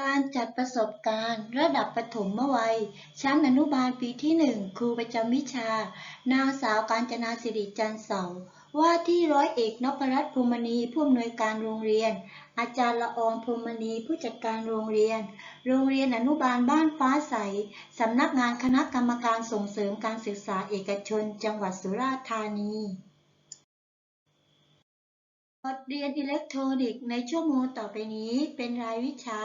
การจัดประสบการณ์ระดับประถมวัย ชั้นอนุบาลปีที่หนึ่งครูประจำวิชา นางสาวกาญจนาสิริจันทร์เสา ว่าที่ร้อยเอกนพรัตน์พรหมณีผู้อำนวยการโรงเรียน อาจารย์ละอองพรหมณีผู้จัดการโรงเรียน โรงเรียนอนุบาลบ้านฟ้าใส สำนักงานคณะกรรมการส่งเสริมการศึกษาเอกชน จังหวัดสุราษฎร์ธานี บทเรียนอิเล็กทรอนิกส์ในชั่วโมงต่อไปนี้เป็นรายวิชา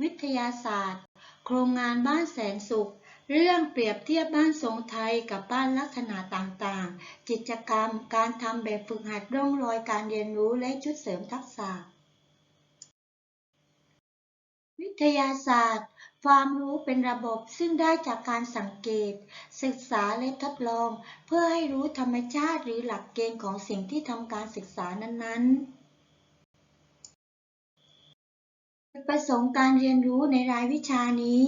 วิทยาศาสตร์ โครงงานบ้านแสนสุข เรื่องเปรียบเทียบบ้านทรงไทยกับบ้านลักษณะต่างๆ กิจกรรม การทำแบบฝึกหัดร่องรอยการเรียนรู้และชุดเสริมทักษะ ทยาศาสตร์ ความรู้เป็นระบบซึ่งได้จากการสังเกต ศึกษาและทดลอง เพื่อให้รู้ธรรมชาติหรือหลักเกณฑ์ของสิ่งที่ทำการศึกษานั้นๆประสงค์การเรียนรู้ในรายวิชานี้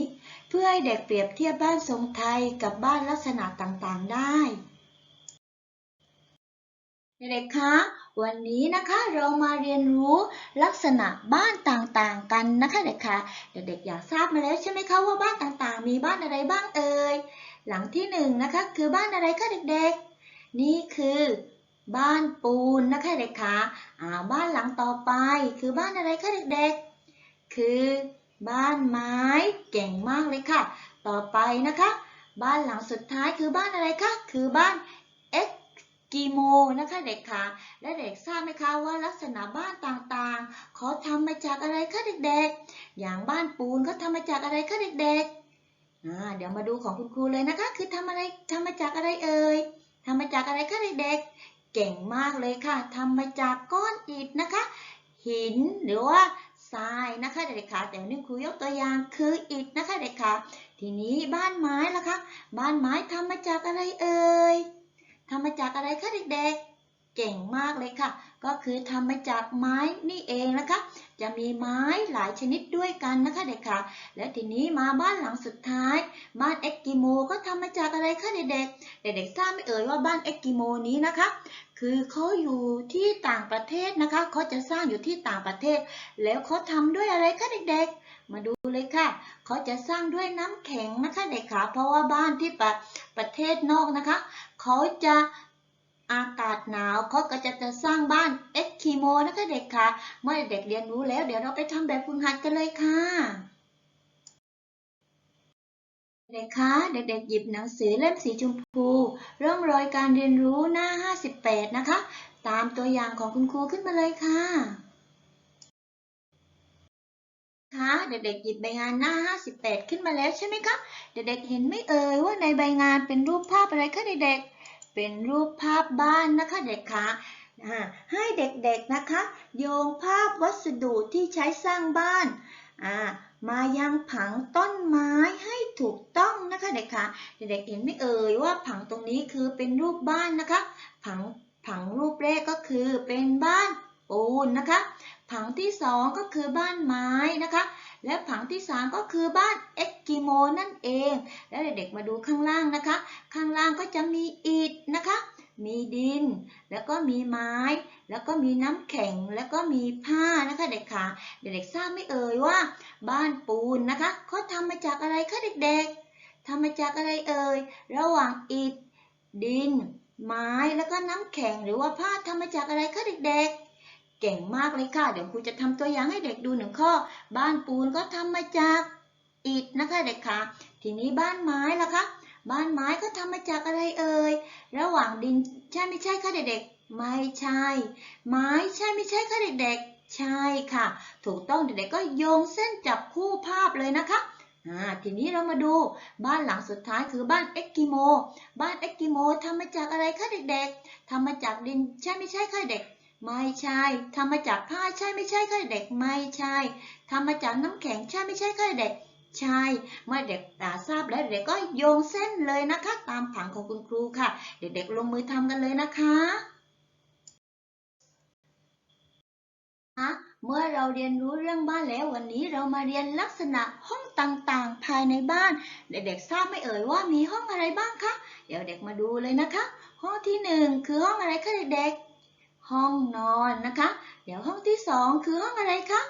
เพื่อให้เด็กเปรียบเทียบบ้านทรงไทยกับบ้านลักษณะต่างๆ ได้ เด็กๆ คะ วันนี้นะคะเรามาเรียนรู้ลักษณะบ้านต่างๆ กันนะคะเด็กคะเด็กๆ อยากทราบมาแล้วใช่ไหมคะว่าบ้านต่างๆ มีบ้านอะไรบ้างเอ่ย หลังที่หนึ่งนะคะคือบ้านอะไรคะเด็กๆ นี่คือบ้านปูนนะคะเด็กคะอ่าบ้านหลังต่อไปคือบ้านอะไรคะเด็กๆ คือบ้านไม้เก่งมากเลยค่ะ ต่อไปนะคะ บ้านหลังสุดท้ายคือบ้านอะไรคะ คือบ้าน กกิโมนะคะเด็กคะและเด็กทราบไหมคะว่าลักษณะบ้านต่างๆเขาทำมาจากอะไรคะเด็กๆ อย่างบ้านปูนเขาทำมาจากอะไรคะเด็กๆเดี๋ยวมาดูของคุณครูเลยนะคะ คือทำอะไรทำมาจากอะไรเอ่ยทำมาจากอะไรคะเด็กๆ เก่งมากเลยค่ะทำมาจากก้อนอิฐนะคะ หินหรือว่าทรายนะคะเด็กๆคะแต่นนี้ครูยกตัวอย่างคืออิฐนะคะเด็กคะทีนี้บ้านไม้ล่ะคะ บ้านไม้ทำมาจากอะไรเอ่ย ทำมาจากอะไรคะเด็กๆ เก่งมากเลยค่ะ ก็คือทำมาจากไม้นี่เองนะคะ จะมีไม้หลายชนิดด้วยกันนะคะเด็กค่ะ และทีนี้มาบ้านหลังสุดท้าย บ้านเอ็กกิโมก็ทำมาจากอะไรคะเด็กๆ เด็กๆทราบไหมเอ่ยว่าบ้านเอ็กกิโมนี้นะคะ คือเขาอยู่ที่ต่างประเทศนะคะเขาจะสร้างอยู่ที่ต่างประเทศ แล้วเขาทำด้วยอะไรคะเด็กๆ มาดูเลยค่ะเขาจะสร้างด้วยน้ำแข็งนะคะเด็กค่ะเพราะว่าบ้านที่ประประเทศนอกนะคะเขาจะอากาศหนาวเขาก็จะจะสร้างบ้านเอ็กคิโมนะคะเด็กค่ะ เมื่อเด็กเรียนรู้แล้ว เดี๋ยวเราไปทำแบบฝึกหัดกันเลยค่ะเด็กคะเด็กๆหยิบหนังสือเล่มสีชมพู ร่องรอยการเรียนรู้หน้า 58 นะคะ ตามตัวอย่างของคุณครูขึ้นมาเลยค่ะคะเด็กๆหยิบใบงานหน้า 58 ขึ้นมาแล้วใช่ไหมคะเด็กๆเห็นไม่เอ่ยว่าในใบงานเป็นรูปภาพอะไรคะเด็กๆ เป็นรูปภาพบ้านนะคะเด็กคะอ่าให้เด็กๆนะคะ โยงภาพวัสดุที่ใช้สร้างบ้านอ่า มายังผังต้นไม้ให้ถูกต้องนะคะเด็กคะเด็กๆเห็นไหม่เอ่ยว่าผังตรงนี้คือเป็นรูปบ้านนะคะ ผังผังรูปแรกก็คือเป็นบ้านปูนนะคะ ผังที่สองก็คือบ้านไม้นะคะ และผังที่สามก็คือบ้านเอ็กกิโมนั่นเอง แล้วเด็กๆมาดูข้างล่างนะคะ ข้างล่างก็จะมีอิฐนะคะ มีดิน แล้วก็มีไม้ แล้วก็มีน้ำแข็งแล้วก็มีผ้านะคะเด็กค่ะเด็กๆทราบไม่เอ่ยว่า บ้านปูนนะคะเขาทำมาจากอะไรคะเด็กๆทำมาจากอะไรเอ่ยระหว่างอิฐดิน ไม้แล้วก็น้ำแข็งหรือว่าผ้าทำมาจากอะไรคะเด็กๆเก่งมากเลยค่ะ เดี๋ยวครูจะทำตัวอย่างให้เด็กดูหนึ่งข้อ บ้านปูนก็ทำมาจากอิฐนะคะเด็กค่ะ ทีนี้บ้านไม้ล่ะคะ บ้านไม้ก็ทำมาจากอะไรเอ่ย ระหว่างดินใช่ไม่ใช่คะเด็กๆ ไม่ใช่ ไม้ใช่ไม่ใช่ค่ะเด็กๆ ใช่ค่ะ ถูกต้องเด็กๆก็โยงเส้นจับคู่ภาพเลยนะคะทีนี้เรามาดูบ้านหลังสุดท้ายคือบ้านเอ็กกิโม บ้านเอ็กกิโมทำมาจากอะไรคะเด็กๆทำมาจากดินใช่ไม่ใช่คะเด็ก ไม่ใช่ทำมาจากผ้าใช่ไม่ใช่คะเด็ก ไม่ใช่ทำมาจากน้ำแข็งใช่ไม่ใช่คะเด็ก ใช่ เมื่อเด็กตาทราบแล้วเด็กก็โยงเส้นเลยนะคะ ตามผังของคุณครูค่ะ เด็กๆลงมือทำกันเลยนะคะ เมื่อเราเรียนรู้เรื่องบ้านแล้ววันนี้เรามาเรียนลักษณะห้องต่างๆ ภายในบ้าน เด็กๆทราบไม่เอ่ยว่ามีห้องอะไรบ้างคะ เดี๋ยวเด็กมาดูเลยนะคะ ห้องที่หนึ่งคือห้องอะไรคะเด็กๆ ห้องนอนนะคะ เดี๋ยวห้องที่สองคือห้องอะไรคะ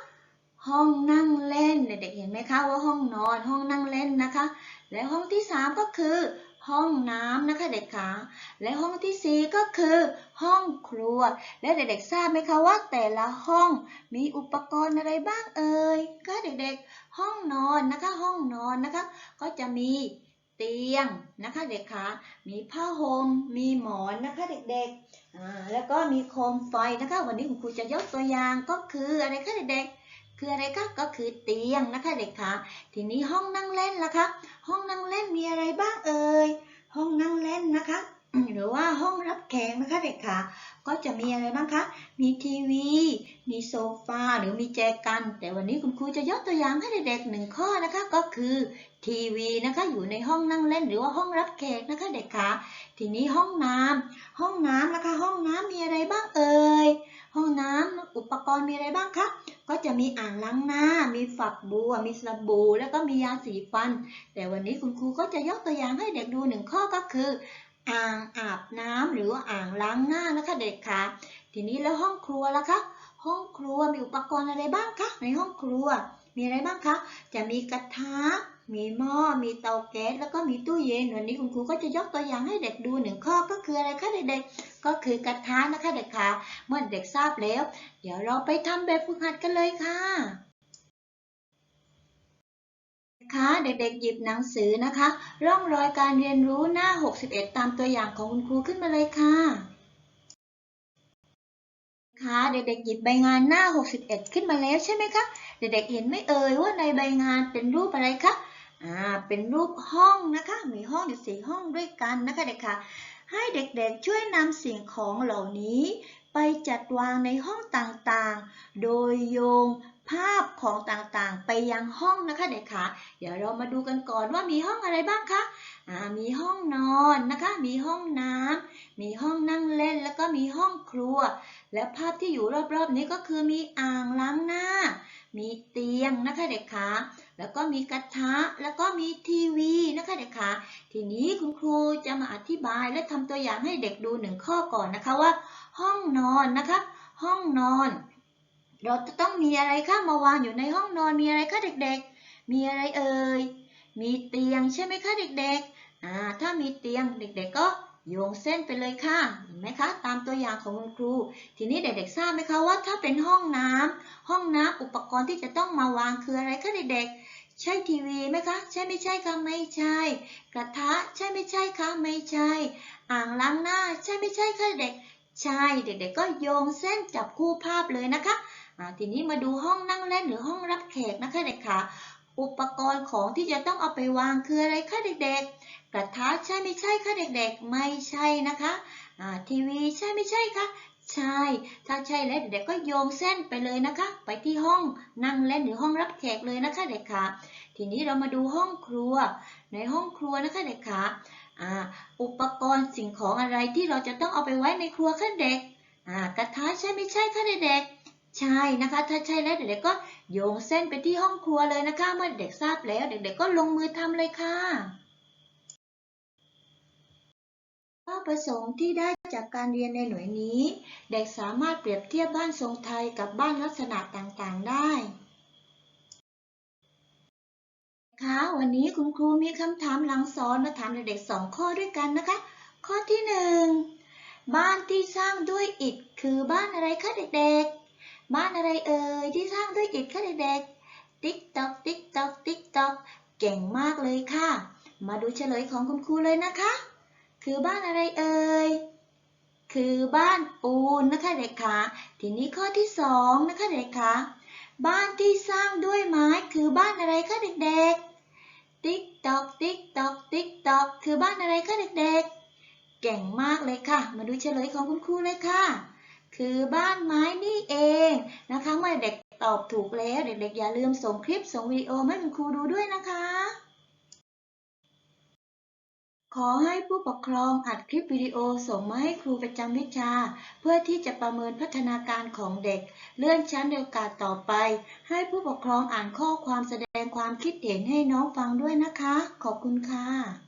ห้องนั่งเล่น เด็กๆเห็นไหมคะว่าห้องนอนห้องนั่งเล่นนะคะ และห้องที่สามก็คือ ห้องน้ำนะคะเด็กขาและห้องที่สี่ก็คือห้องครัว และเด็กๆทราบไหมคะว่าแต่ละห้องมีอุปกรณ์อะไรบ้างเอ่ยก็เด็กๆ ห้องนอนนะคะ ห้องนอนนะคะ ก็จะมีเตียงนะคะเด็กขามีผ้าห่มมีหมอนนะคะเด็กๆแล้วก็มีโคมไฟนะคะ วันนี้คุณครูจะยกตัวอย่างก็คืออะไรคะเด็กๆคืออะไรคะก็คือเตียงนะคะเด็กคะทีนี้ห้องนั่งเล่นล่ะคะห้อง มีอะไรบ้างเอ่ย ห้องนั่งเล่นนะคะ หรือว่าห้องรับแขกนะคะเด็กค่ะ ก็จะมีอะไรบ้างคะ มีทีวี มีโซฟาหรือมีแจกัน แต่วันนี้คุณครูจะยกตัวอย่างให้เด็กๆหนึ่งข้อนะคะก็คือทีวีนะคะอยู่ในห้องนั่งเล่นหรือว่าห้องรับแขกนะคะเด็กค่ะ ทีนี้ห้องน้ำห้องน้ำนะคะ ห้องน้ำมีอะไรบ้างเอ่ยห้องน้ำอุปกรณ์มีอะไรบ้างคะก็จะมีอ่างล้างหน้า มีฝักบัว มีสบู่แล้วก็มียาสีฟัน แต่วันนี้คุณครูก็จะยกตัวอย่างให้เด็กดูหนึ่งข้อก็คือ อ่างอาบน้ำหรือว่าอ่างล้างหน้านะคะเด็กค่ะทีนี้แล้วห้องครัวล่ะคะ ห้องครัวมีอุปกรณ์อะไรบ้างคะในห้องครัวมีอะไรบ้างคะ จะมีกระทะ มีหม้อ มีเตาแก๊ส แล้วก็มีตู้เย็น วันนี้คุณครูก็จะยกตัวอย่างให้เด็กดูหนึ่งข้อก็คืออะไรคะเด็กๆ ก็คือกระทะนะคะเด็กค่ะเมื่อเด็กทราบแล้ว เดี๋ยวเราไปทำแบบฝึกหัดกันเลยค่ะ คะเด็กๆหยิบหนังสือนะคะ ร่องรอยการเรียนรู้หน้า 61 ตามตัวอย่างของคุณครูขึ้นมาเลยค่ะคะเด็กๆหยิบใบงานหน้า 61 ขึ้นมาแล้วใช่ไหมคะ เด็กๆเห็นไม่เอ่ยว่าในใบงานเป็นรูปอะไรคะ อ่า เป็นรูปห้องนะคะ มีห้องอยู่สี่ห้องด้วยกันนะคะเด็กค่ะ ให้เด็กๆช่วยนำสิ่งของเหล่านี้ ไปจัดวางในห้องต่างๆ โดยโยง ภาพของต่างๆ ไปยังห้องนะคะเด็กค่ะเดี๋ยวเรามาดูกันก่อนว่ามีห้องอะไรบ้างคะอ่ามีห้องนอนนะคะ มีห้องน้ำมีห้องนั่งเล่น แล้วก็มีห้องครัว และภาพที่อยู่รอบๆนี้ก็คือมีอ่างล้างหน้า มีเตียงนะคะเด็กคะแล้วก็มีกระทะ แล้วก็มีทีวีนะคะเด็กคะทีนี้คุณครูจะมาอธิบายและทำตัวอย่างให้เด็กดูหนึ่งข้อก่อนนะคะว่า ห้องนอนนะคะ ห้องนอน เราจะต้องมีอะไรคะมาวางอยู่ในห้องนอนมีอะไรคะเด็กๆ มีอะไรเอ่ย มีเตียงใช่ไหมคะเด็กๆอ่าถ้ามีเตียงเด็กๆก็โยงเส้นไปเลยค่ะ เห็นไหมคะ ตามตัวอย่างของคุณครู ทีนี้เด็กๆทราบไหมคะว่าถ้าเป็นห้องน้ำห้องน้ำอุปกรณ์ที่จะต้องมาวางคืออะไรคะเด็กๆ ใช่ทีวีไหมคะ ใช่ไม่ใช่คะไม่ใช่ กระทะใช่ไม่ใช่คะไม่ใช่ อ่างล้างหน้าใช่ไม่ใช่คะเด็ก ใช่เด็กๆก็โยงเส้นจับคู่ภาพเลยนะคะ ทีนี้มาดูห้องนั่งเล่นหรือห้องรับแขกนะคะเด็กค่ะอุปกรณ์ของที่จะต้องเอาไปวางคืออะไรคะเด็กๆ กระทะใช่ไม่ใช่คะเด็กๆ ไม่ใช่นะคะทีวีใช่ไม่ใช่คะใช่ ถ้าใช่แล้วเด็กๆก็โยงเส้นไปเลยนะคะ ไปที่ห้องนั่งเล่นหรือห้องรับแขกเลยนะคะเด็กค่ะทีนี้เรามาดูห้องครัว ในห้องครัวนะคะเด็กค่ะอุปกรณ์สิ่งของอะไรที่เราจะต้องเอาไปไว้ในครัวคะเด็กกระทะใช่ไม่ใช่คะเด็กๆ ใช่นะคะ ถ้าใช่แล้วเด็กๆก็โยงเส้นไปที่ห้องครัวเลยนะคะ เมื่อเด็กทราบแล้ว เด็กๆก็ลงมือทำเลยค่ะเป้าประสงค์ที่ได้จากการเรียนในหน่วยนี้ เด็กสามารถเปรียบเทียบบ้านทรงไทยกับบ้านลักษณะต่างๆได้ค่ะวันนี้คุณครูมีคำถามหลังสอนมาถามเด็กๆสองข้อด้วยกันนะคะ ข้อที่หนึ่งบ้านที่สร้างด้วยอิฐคือบ้านอะไรคะเด็กๆ บ้านอะไรเอ่ยที่สร้างด้วยอิฐคะเด็กๆติ๊กตอกติ๊กตอกติ๊กตอกเก่งมากเลยค่ะ มาดูเฉลยของคุณครูเลยนะคะ คือบ้านอะไรเอ่ยคือบ้านปูนนะคะเด็กคะทีนี้ข้อที่สองนะคะเด็กคะบ้านที่สร้างด้วยไม้คือบ้านอะไรคะเด็กๆ ติ๊กตอกติ๊กตอกติ๊กตอกคือบ้านอะไรคะเด็กๆ เก่งมากเลยค่ะ มาดูเฉลยของคุณครูเลยค่ะ คือบ้านไม้นี่เองนะคะ เมื่อเด็กตอบถูกแล้วเด็กๆ อย่าลืมส่งคลิปส่งวิดีโอมาให้คุณครูดูด้วยนะคะ ขอให้ผู้ปกครองอัดคลิปวิดีโอส่งมาให้ครูประจำวิชา เพื่อที่จะประเมินพัฒนาการของเด็ก เลื่อนชั้นในโอกาสต่อไป ให้ผู้ปกครองอ่านข้อความแสดงความคิดเห็นให้น้องฟังด้วยนะคะ ขอบคุณค่ะ